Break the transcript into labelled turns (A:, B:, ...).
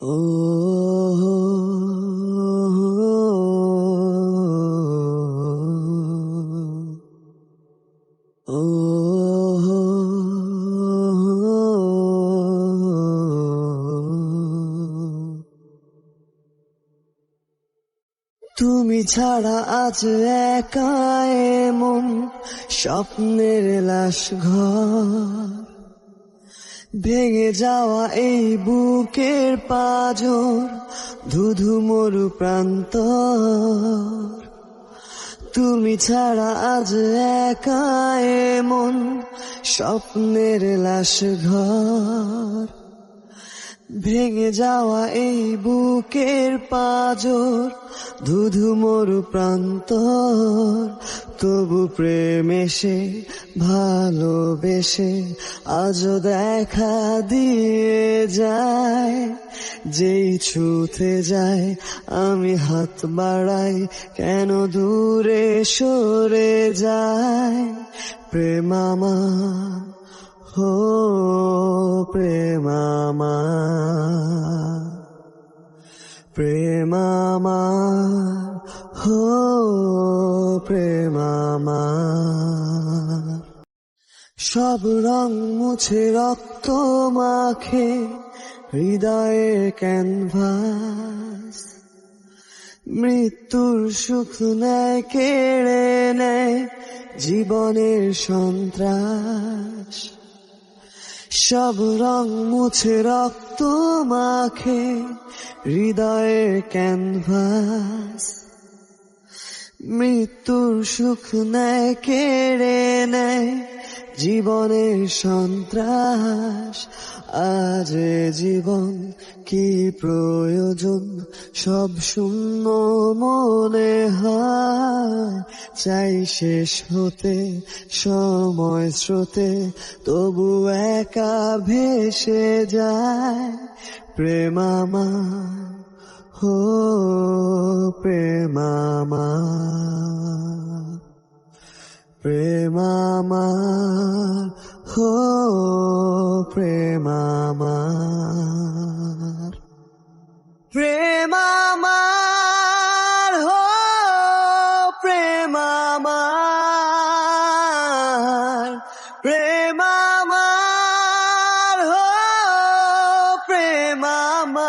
A: তুমি ছাড়া আজ একা মন স্বপ্নের লাশ ঘর। ভেঙে যাওয়া এই বুকের পাজর, ধুধু মরু প্রান্ত তুমি ছাড়া আজ একা মন স্বপ্নের লাশ ঘর। ভেঙে যাওয়া এই বুকের পাজর, ধুধু মরু প্রান্তর। তবু প্রেম এসে, ভালোবেসে, আজও দেখা দিয়ে যায়। যেই ছুতে যায়, আমি হাত বাড়াই, কেন দূরে সরে যায়। প্রেমামা হো প্রেমামা প্রেমামা হো। প্রেমামা সব রং মুছে, রক্ত মাখে, হৃদয়ে ক্যানভাস মৃত্যুর সুখ নেয়, কেড়ে নেয়, জীবনের সন্ত্রাস। সব রং মুছে, রক্ত মাখে হৃদয়ের ক্যানভাস মৃত্যুর সুখ নেয়, কেড়ে নেয় জীবনের সন্ত্রাস। আজ জীবন কি প্রয়োজন? সব শূন্য মনে হয়। চাই শেষ হতে, সময় স্রোতে, তবু একা ভেসে যায় প্রেমামা। হো ప్రేమమా ప్రేమమా హో ప్రేమమా ప్రేమమా హో ప్రేమమా ప్రేమమా హో ప్రేమమా